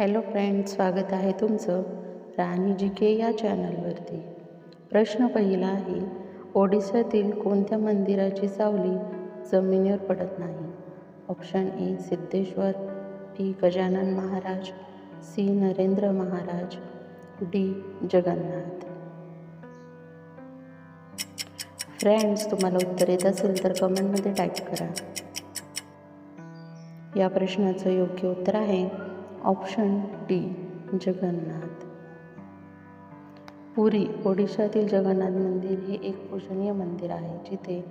Hello friends स्वागत आहे तुमचं राणी जी के या चॅनलवरती. प्रश्न पहिला आहे ओडिशातील कोणत्या मंदिराची सावली जमिनीवर पडत नाही? Option A Siddheshwar B Gajanan Maharaj C Narendra Maharaj D Jagannath. Friends तुम्हाला उत्तर येत असेल तर कमेंटमध्ये टाईप करा. या प्रश्नाचं योग्य उत्तर आहे ऑप्शन डी जगन्नाथ. पुरी ओडिशातील जगन्नाथ मंदिर हे एक पूजनीय मंदिर आहे जिथे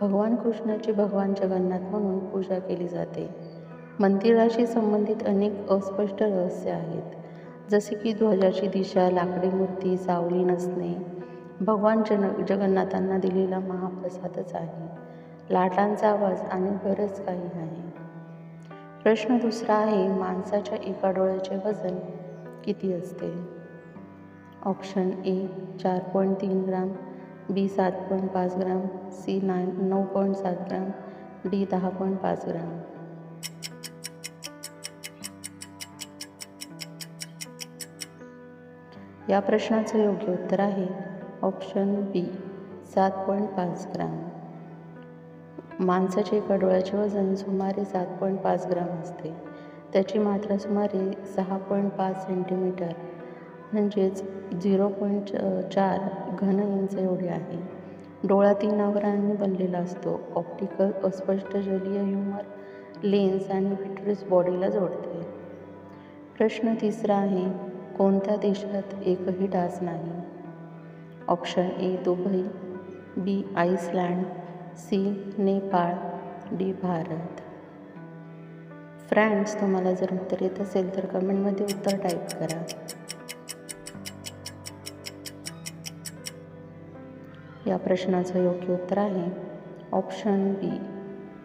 भगवान कृष्णाची भगवान जगन्नाथ म्हणून पूजा केली जाते. मंदिराशी संबंधित अनेक अस्पष्ट रहस्य आहेत जसे की ध्वजाची दिशा लाकडी मूर्ती सावली नसणे. भगवान जन जगन्नाथांना दिलेला महाप्रसादच आहे. लाटांचा आवाज आणि बरंच काही आहे. प्रश्न दुसरा आहे माणसाच्या एका डोळ्याचे वजन किती असते? ऑप्शन ए चार पॉईंट तीन ग्राम. बी सात पॉईंट पाच ग्राम. सी नाईन नऊ पॉईंट सात ग्राम. डी दहा पॉईंट पाच ग्राम. या प्रश्नाचं योग्य उत्तर आहे ऑप्शन बी सात पॉईंट पाच ग्राम. माणसाचे एका डोळ्याचे वजन सुमारे सात पॉईंट पाच ग्राम असते. त्याची मात्रा सुमारे सहा पॉईंट पाच सेंटीमीटर म्हणजेच झिरो पॉईंट चार घन इंच एवढे आहे. डोळा तीन आवरणांनी बनलेला असतो. ऑप्टिकल अस्पष्ट जलीय ह्युमर लेन्स आणि विट्रिस बॉडीला जोडते. प्रश्न तिसरा आहे कोणत्या देशात एकही डास नाही? Option A Dubai. B Iceland C Nepal D Bharat. Friends तुम्हाला जर उत्तर येत असेल तर कमेंटमध्ये उत्तर टाईप करा. या प्रश्नाचं योग्य उत्तर आहे ऑप्शन बी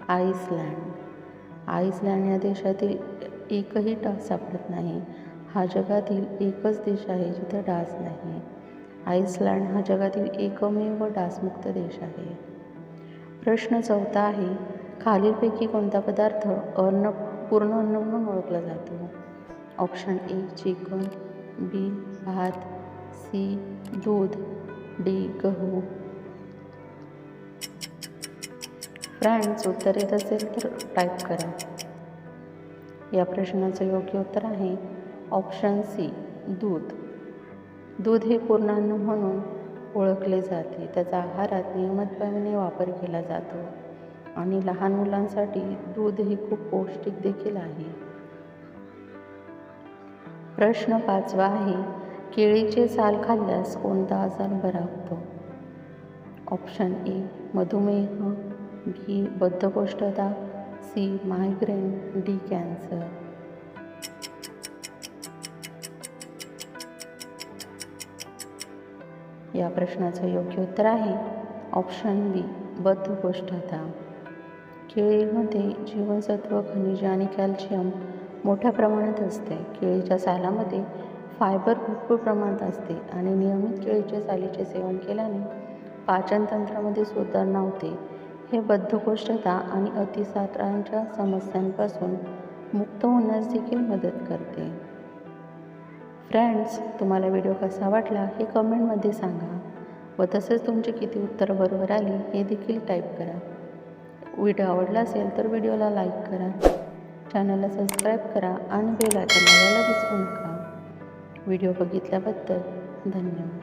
आईसलँड आईसलँड या देशातील एकही डास सापडत नाही. हा जगातील एकच देश आहे जिथे डास नाही. आईसलँड हा जगातील एकमेव डासमुक्त देश आहे. प्रश्न चौथा आहे खालीलपैकी कोणता पदार्थ अन्न पूर्ण अन्न म्हणून ओळखला जातो? ऑप्शन ए चिकन बी भात सी दूध डी गहू. फ्रेंड्स उत्तर येत असेल तर टाईप करा. या प्रश्नाचं योग्य उत्तर आहे ऑप्शन सी दूध. दूध हे पूर्ण अन्न म्हणून ओळखले जाते. त्याचा आहारात नियमितपणे वापर केला जातो आणि लहान मुलांसाठी दूध हे खूप पौष्टिक देखील आहे. प्रश्न पाचवा आहे केळीचे साल खाल्ल्यास कोणता आजार बरा होतो? ऑप्शन ए मधुमेह बी बद्धकोष्ठता सी मायग्रेन डी कॅन्सर. या प्रश्नाचं योग्य उत्तर आहे. ऑप्शन बी बद्धकोष्ठता केळीमध्ये जीवनसत्व खनिजे आणि कॅल्शियम मोठ्या प्रमाणात असते. केळीच्या सालामध्ये फायबर भरपूर प्रमाणात असते आणि नियमित केळीच्या सालीचे सेवन केल्याने पाचनतंत्रामध्ये सुधारणा होते. हे बद्धकोष्ठता आणि अतिसात्रांच्या समस्यांपासून मुक्त होण्यास देखील मदत करते. फ्रेंड्स तुम्हाला व्हिडिओ कसा वाटला हे कमेंटमध्ये सांगा व तसेच तुमची किती उत्तरं बरोबर आली हे देखील टाईप करा. व्हिडिओ आवडला असेल तर व्हिडिओला लाईक करा. चॅनलला सबस्क्राईब करा आणि बेल आयकॉन लावायला विसरू नका व्हिडिओ बघितल्याबद्दल धन्यवाद.